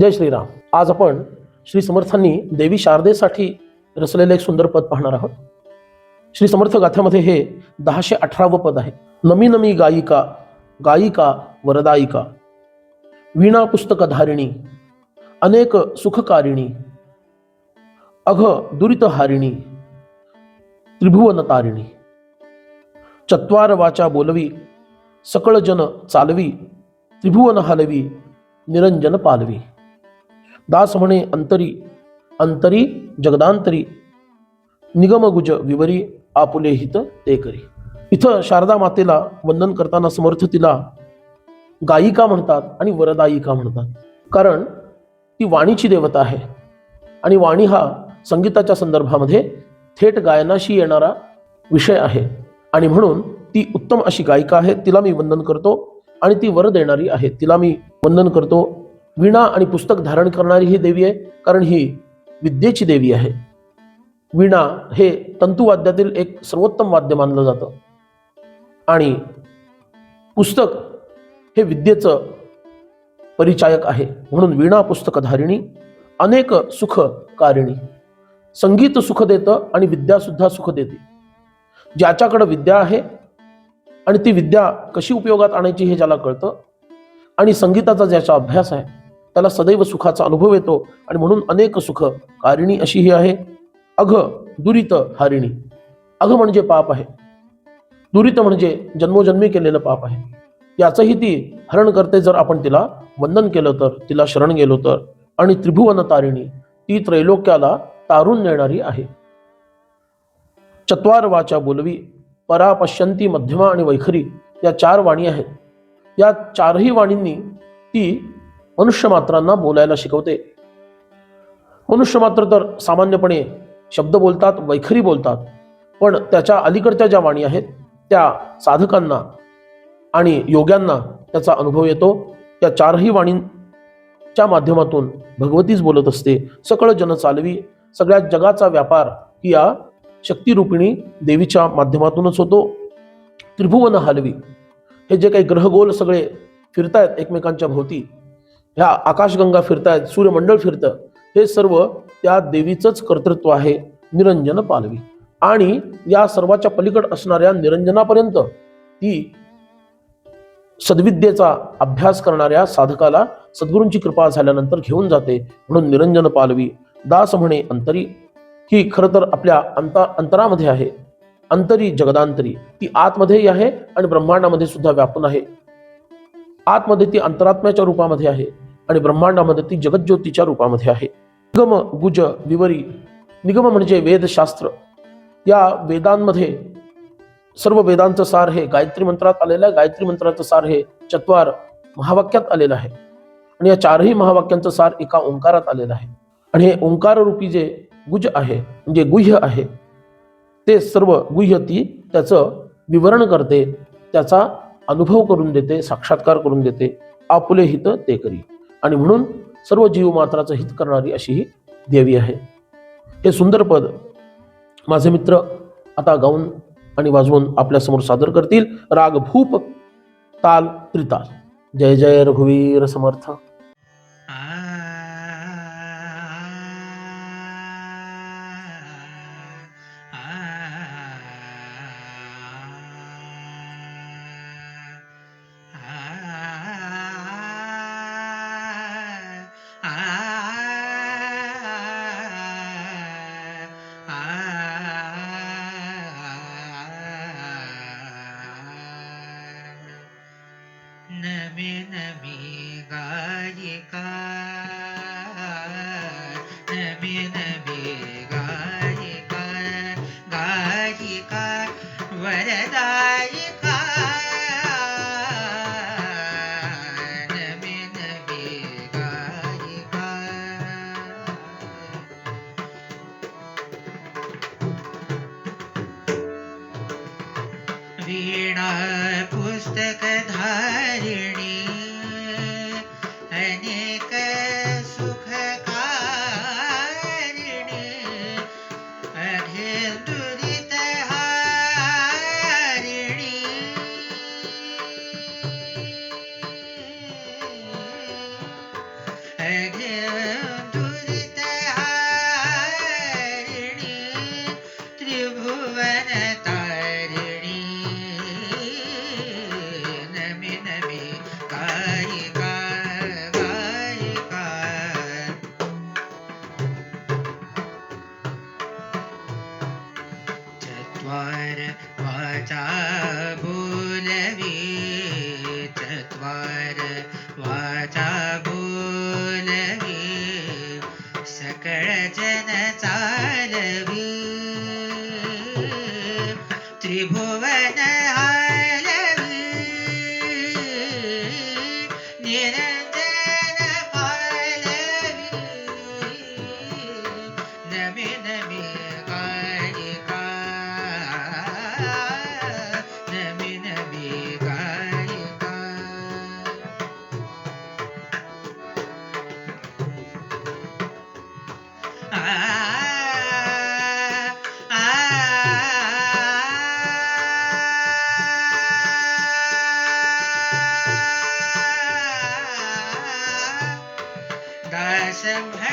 जय श्रीराम. आज आपण श्री समर्थांनी देवी शारदेसाठी रचलेलं एक सुंदर पद पाहणार आहोत. श्री समर्थ गाथ्यामध्ये हे दहाशे अठरावं पद आहे. नमी नमी गायिका गायिका, वरदायिका, वीणा पुस्तकधारिणी अनेक सुखकारिणी, अघ दुरितहारिणी त्रिभुवनतारिणी चत्वार वाचा बोलवी, सकळ जन चालवी, त्रिभुवन हलवी, निरंजन पालवी. दास म्हणे अंतरी अंतरी जगदांतरी निगमगुज विवरी आपुले हित ते करी. इथं शारदा मातेला वंदन करताना समर्थ तिला गायिका म्हणतात आणि वरदायिका म्हणतात. कारण ती वाणीची देवता आहे. आणि वाणी हा संगीताच्या संदर्भामध्ये थेट गायनाशी येणारा विषय आहे. आणि म्हणून ती उत्तम अशी गायिका आहे तिला मी वंदन करतो. आणि ती वर देणारी आहे तिला मी वंदन करतो. वीणा आणि पुस्तक धारण करणारी ही देवी आहे कारण ही विद्येची देवी आहे. वीणा हे तंतुवाद्यातील एक सर्वोत्तम वाद्य मानलं जातं. आणि पुस्तक हे विद्येचं परिचायक आहे. म्हणून वीणा पुस्तकधारिणी अनेक सुख कारिणी संगीत सुख देतं आणि विद्या सुद्धा सुख देते. ज्याच्याकडं विद्या आहे आणि ती विद्या कशी उपयोगात आणायची हे ज्याला कळतं आणि संगीताचा ज्याचा अभ्यास आहे त्याला सदैव सुखाचा अनुभव येतो आणि म्हणून अनेक सुख. कारिणी अशी ही आहे. अघ दुरित हारिणी. अघ म्हणजे पाप आहे. दुरित म्हणजे जन्मोजन्मी केलेलं पाप आहे. याचंही ती हरण करते जर आपण तिला वंदन केलं तर तिला शरण गेलो तर. आणि त्रिभुवन तारिणी ती त्रैलोक्याला तारून नेणारी आहे. चत्वार वाचा बोलवी परा पश्यंती मध्यमा आणि वैखरी या चार वाणी आहेत. या चारही वाणींनी ती मनुष्य मात्रांना बोलायला शिकवते. मनुष्य मात्र तर सामान्यपणे शब्द बोलतात वैखरी बोलतात पण त्याच्या अलीकडच्या ज्या वाणी आहेत त्या साधकांना आणि योग्यांना त्याचा अनुभव येतो. त्या चारही वाणींच्या माध्यमातून भगवतीच बोलत असते. सकळ जन चालवी सगळ्या जगाचा व्यापार ही या शक्तिरूपिणी देवीच्या माध्यमातूनच होतो. त्रिभुवन हलवी हे जे काही ग्रहगोल सगळे फिरतायत एकमेकांच्या भोवती ह्या आकाशगंगा फिरतायत सूर्यमंडळ फिरतं हे सर्व त्या देवीचंच कर्तृत्व आहे निरंजन पालवी. आणि या सर्वाच्या पलीकड असणाऱ्या निरंजनापर्यंत ती सद्विद्येचा अभ्यास करणाऱ्या साधकाला सद्गुरूंची कृपा झाल्यानंतर घेऊन जाते म्हणून निरंजन पालवी दास म्हणे अंतरी. ही खरं तर आपल्या अंता अंतरामध्ये आहे. अंतरी जगदांतरी. ती आतमध्येही आहे आणि ब्रह्मांडामध्ये सुद्धा व्यापून आहे. आतमध्ये ती अंतरात्म्याच्या रूपामध्ये आहे. आणि ब्रह्मांडामध्ये ती जगज्योतीच्या रूपामध्ये आहे. निगम गुज विवरी. निगम म्हणजे वेदशास्त्र. या वेदांमध्ये सर्व वेदांचं सार हे गायत्री मंत्रात आलेलं आहे. गायत्री मंत्राचं सार हे चत्वार महावाक्यात आलेलं आहे. आणि या चारही महावाक्यांचं सार एका ओंकारात आलेलं आहे. आणि हे ओंकार रूपी जे गुज आहे म्हणजे गुह्य आहे ते सर्व गुह्य ती त्याचं विवरण करते त्याचा अनुभव करून देते साक्षात्कार करून देते आपुले हित ते करी. आणि म्हणून सर्व जीवमात्राचं हित करणारी अशी ही देवी आहे. हे सुंदर पद माझे मित्र आता गाऊन आणि वाजवून आपल्यासमोर सादर करतील. राग भूप ताल त्रिताल. जय जय रघुवीर समर्थ. नमी नमी गायिका नमी नमी गायिका गायिका वरदायिका नमी नमी गायिका वीणा पुस्तक धारिणी अनेक सुखकारिणी अघे दुरितहारिणी दुरित वाचा बोलवी सकळ जन चालवी. त्रिभुवन हालवी निरंजन दास